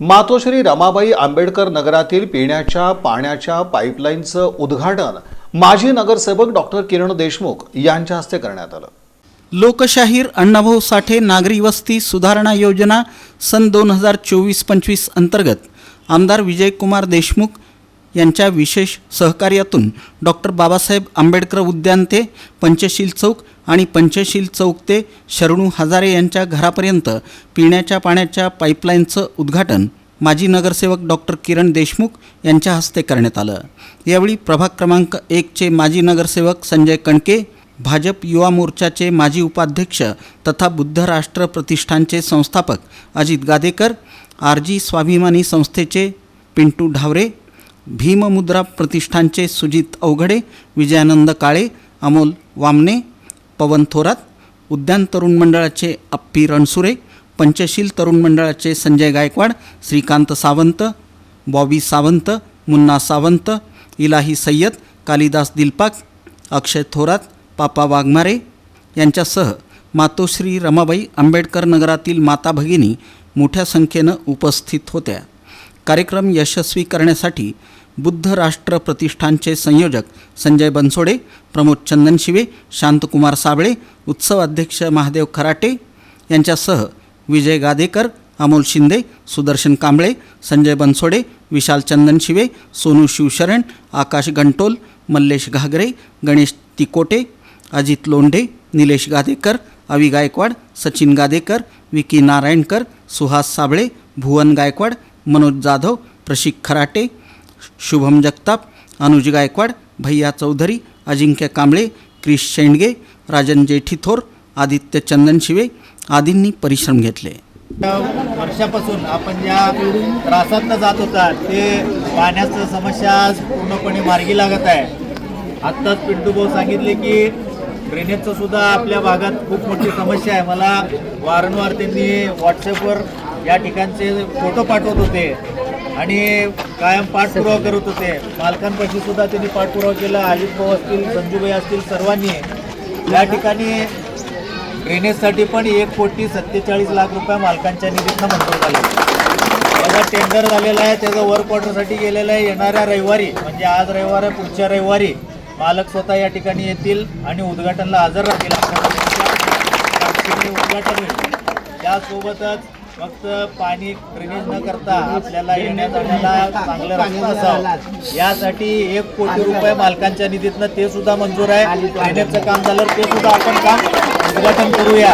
मातोश्री रमाबाई आंबेडकर नगरातील पिण्याच्या पाण्याच्या पाईपलाईनचं उद्घाटन माजी नगरसेवक डॉक्टर किरण देशमुख यांच्या हस्ते करण्यात आलं. लोकशाहीर अण्णाभाऊ साठे नागरी वस्ती सुधारणा योजना सन दोन हजार चोवीस पंचवीस अंतर्गत आमदार विजयकुमार देशमुख यांच्या विशेष सहकार्यातून डॉक्टर बाबासाहेब आंबेडकर उद्यान ते पंचशील चौक आणि पंचशील चौक ते शरणू हजारे यांच्या घरापर्यंत पिण्याच्या पाण्याच्या पाईपलाईनचं उद्घाटन माजी नगरसेवक डॉक्टर किरण देशमुख यांच्या हस्ते करण्यात आलं. यावेळी प्रभाग क्रमांक एकचे माजी नगरसेवक संजय कणके भाजप युवा मोर्चाचे माजी उपाध्यक्ष तथा बुद्ध राष्ट्र प्रतिष्ठानचे संस्थापक अजित गादेकर आर जी स्वाभिमानी संस्थेचे पिंटू ढावरे भीममुद्रा प्रतिष्ठानचे सुजित अवघडे विजयानंद काळे अमोल वामने पवन थोरात उद्यान तरुण मंडळाचे अप्पी रणसुरे पंचशील तरुण मंडळाचे संजय गायकवाड श्रीकांत सावंत बॉबी सावंत मुन्ना सावंत इलाही सय्यद कालिदास दिलपाक अक्षय थोरात पापा वाघमारे यांच्यासह मातोश्री रमाबाई आंबेडकर नगरातील माता भगिनी मोठ्या संख्येनं उपस्थित होत्या. कार्यक्रम यशस्वी करण्यासाठी बुद्ध राष्ट्र प्रतिष्ठानचे संयोजक संजय बनसोडे प्रमोद चंदनशिवे शांतकुमार साबळे उत्सव अध्यक्ष महादेव खराटे यांच्यासह विजय गादेकर अमोल शिंदे सुदर्शन कांबळे संजय बनसोडे विशाल चंदनशिवे सोनू शिवशरण आकाश गंटोल मल्लेश घागरे गणेश तिकोटे अजित लोंढे निलेश गादेकर अवि गायकवाड सचिन गादेकर विकी नारायणकर सुहास साबळे भुवन गायकवाड मनोज जाधव प्रशिक खराटे शुभम जगताप अनुज गायकवाड भैया चौधरी अजिंक्य कांबळे क्रिश शेंडगे राजन जेठीथोर आदित्य चंदनशिवे आदींनी परिश्रम घेतले. वर्षापासून आपण ज्या त्रासातनं जात होता ते पाण्याचं समस्या आज पूर्णपणे मार्गी लागत आहे. आत्ताच पिंटू भाऊ सांगितले की ड्रेनेजचं सुद्धा आपल्या भागात खूप मोठी समस्या आहे. मला वारंवार त्यांनी व्हॉट्सअपवर या ठिकाणचे फोटो पाठवत होते. आणि कायम पाठपुरावा करत होते. मालकांपाशी सुद्धा त्यांनी पाठपुरावा केला. अजित भाऊ असतील संजूबाई असतील सर्वांनी. या ठिकाणी ड्रेनेजसाठी पण एक कोटी सत्तेचाळीस लाख रुपये मालकांच्या निधीतनं मंजूर झाले. त्याचा टेंडर झालेला आहे. त्याचं वर्क ऑर्डरसाठी गेलेलं आहे. येणाऱ्या रविवारी म्हणजे आज रविवार आहे पुढच्या रविवारी मालक स्वतः या ठिकाणी येतील आणि उद्घाटनला हजर राहतील. उद्घाटन होईल. त्यासोबतच फक्त पाणी ड्रेनेज न करता आपल्याला येण्या जाण्याला चांगलं रस्ता असावं. यासाठी एक कोटी रुपये मालकांच्या निधीतनं ते सुद्धा मंजूर आहे. ड्रेनेजचं काम झालं ते सुद्धा आपण काम उद्घाटन करूया.